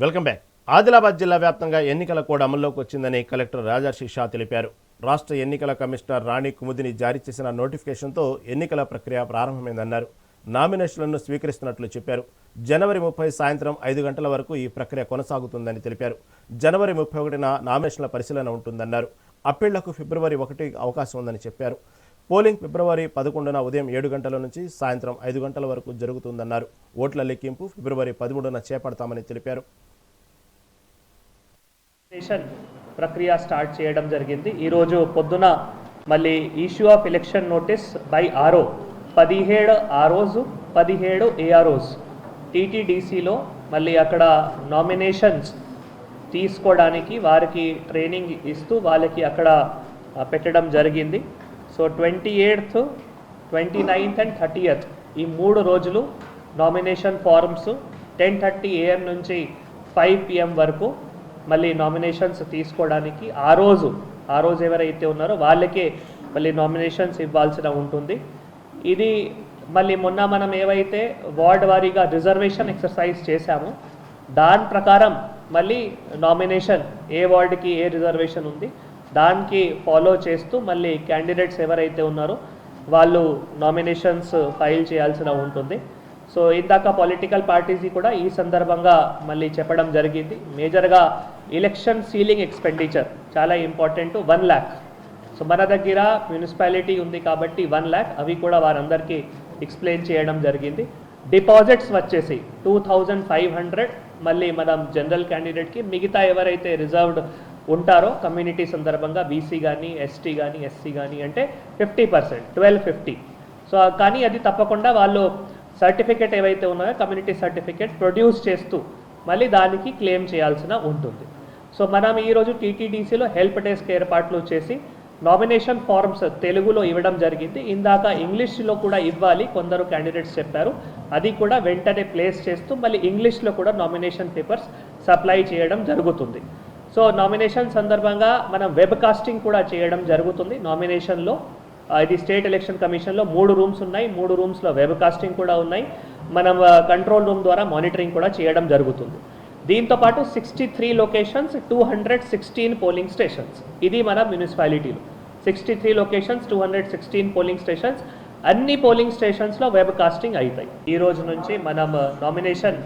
Welcome back. Adilabad జిల్లా వ్యాప్తంగా ఎన్నికల కోడ్ అమల్లోకి వచ్చిందని కలెక్టర్ రాజర్షి షా తెలిపారు. రాష్ట్ర ఎన్నికల కమిషనర్ రాణి కుముదిని జారీ చేసిన నోటిఫికేషన్తో ఎన్నికల ప్రక్రియ ప్రారంభమైందన్నారు. నామినేషన్లను స్వీకరిస్తున్నట్లు చెప్పారు. జనవరి ముప్పై సాయంత్రం ఐదు గంటల వరకు ఈ ప్రక్రియ కొనసాగుతుందని తెలిపారు. జనవరి ముప్పై ఒకటిన నామినేషన్ల పరిశీలన ఉంటుందన్నారు. అప్పీళ్ళకు ఫిబ్రవరి ఒకటి అవకాశం ఉందని చెప్పారు. పోలింగ్ ఫిబ్రవరి పదకొండున ఉదయం ఏడు గంటల నుంచి సాయంత్రం ఐదు గంటల వరకు జరుగుతుందన్నారు. ఓట్ల లెక్కింపు ఫిబ్రవరి పదమూడున చేపడతామని తెలిపారు. ప్రక్రియ స్టార్ట్ చేయడం జరిగింది. ఈరోజు పొద్దున మళ్ళీ issue of election notice by RO పదిహేడు ఆర్ఓస్ పదిహేడు ఏఆర్ఓస్ టీటీడీసీలో మళ్ళీ అక్కడ నామినేషన్స్ తీసుకోవడానికి వారికి ట్రైనింగ్ ఇస్తూ వాళ్ళకి అక్కడ పెట్టడం జరిగింది. So twenty eighth twenty ninth and thirtieth ఈ మూడు రోజులు nomination forms ten thirty AM నుంచి ఫైవ్ పిఎం వరకు మళ్ళీ నామినేషన్స్ తీసుకోవడానికి ఆ రోజు ఆ రోజు ఎవరైతే ఉన్నారో వాళ్ళకే మళ్ళీ నామినేషన్స్ ఇవ్వాల్సిన ఉంటుంది. ఇది మళ్ళీ మొన్న మనం ఏవైతే వార్డ్ వారీగా రిజర్వేషన్ ఎక్సర్సైజ్ చేశామో దాని ప్రకారం మళ్ళీ నామినేషన్ ఏ వార్డుకి ఏ రిజర్వేషన్ ఉంది దానికి ఫాలో చేస్తూ మళ్ళీ క్యాండిడేట్స్ ఎవరైతే ఉన్నారో వాళ్ళు నామినేషన్స్ ఫైల్ చేయాల్సిన ఉంటుంది. సో ఇందాక పొలిటికల్ పార్టీస్ కూడా ఈ సందర్భంగా మళ్ళీ చెప్పడం జరిగింది. మేజర్గా ఎలక్షన్ సీలింగ్ ఎక్స్పెండిచర్ చాలా ఇంపార్టెంట్ వన్ ల్యాక్ సో మన దగ్గర మున్సిపాలిటీ ఉంది కాబట్టి వన్ ల్యాక్ అవి కూడా వారందరికీ ఎక్స్ప్లెయిన్ చేయడం జరిగింది. డిపాజిట్స్ వచ్చేసి టూ థౌజండ్ ఫైవ్ హండ్రెడ్ మళ్ళీ మనం జనరల్ క్యాండిడేట్కి మిగతా ఎవరైతే రిజర్వ్డ్ ఉంటారో కమ్యూనిటీ సందర్భంగా బీసీ కానీ ఎస్టీ కానీ ఎస్సీ కానీ అంటే fifty percent twelve fifty so కానీ అది తప్పకుండా వాళ్ళు సర్టిఫికేట్ ఏవైతే ఉన్నాయో కమ్యూనిటీ సర్టిఫికేట్ ప్రొడ్యూస్ చేస్తూ మళ్ళీ దానికి క్లెయిమ్ చేయాల్సిన ఉంటుంది. సో మనం ఈరోజు టీటీడీసీలో హెల్ప్ డెస్క్ ఏర్పాట్లు చేసి నామినేషన్ ఫార్మ్స్ తెలుగులో ఇవ్వడం జరిగింది. ఇందాక ఇంగ్లీష్లో కూడా ఇవ్వాలి కొందరు క్యాండిడేట్స్ చెప్పారు. అది కూడా వెంటనే ప్లేస్ చేస్తూ మళ్ళీ ఇంగ్లీష్లో కూడా నామినేషన్ పేపర్స్ సప్లై చేయడం జరుగుతుంది. సో నామినేషన్ సందర్భంగా మనం వెబ్ కాస్టింగ్ కూడా చేయడం జరుగుతుంది. నామినేషన్లో ఇది స్టేట్ ఎలక్షన్ కమిషన్లో మూడు రూమ్స్ ఉన్నాయి. మూడు రూమ్స్లో వెబ్ కాస్టింగ్ కూడా ఉన్నాయి. మనం కంట్రోల్ రూమ్ ద్వారా మానిటరింగ్ కూడా చేయడం జరుగుతుంది. దీంతో పాటు sixty three locations two hundred sixteen polling stations ఇది మన మున్సిపాలిటీలు sixty three locations two hundred sixteen polling stations అన్ని పోలింగ్ స్టేషన్స్లో వెబ్ కాస్టింగ్ అవుతాయి. ఈ రోజు నుంచి మనం నామినేషన్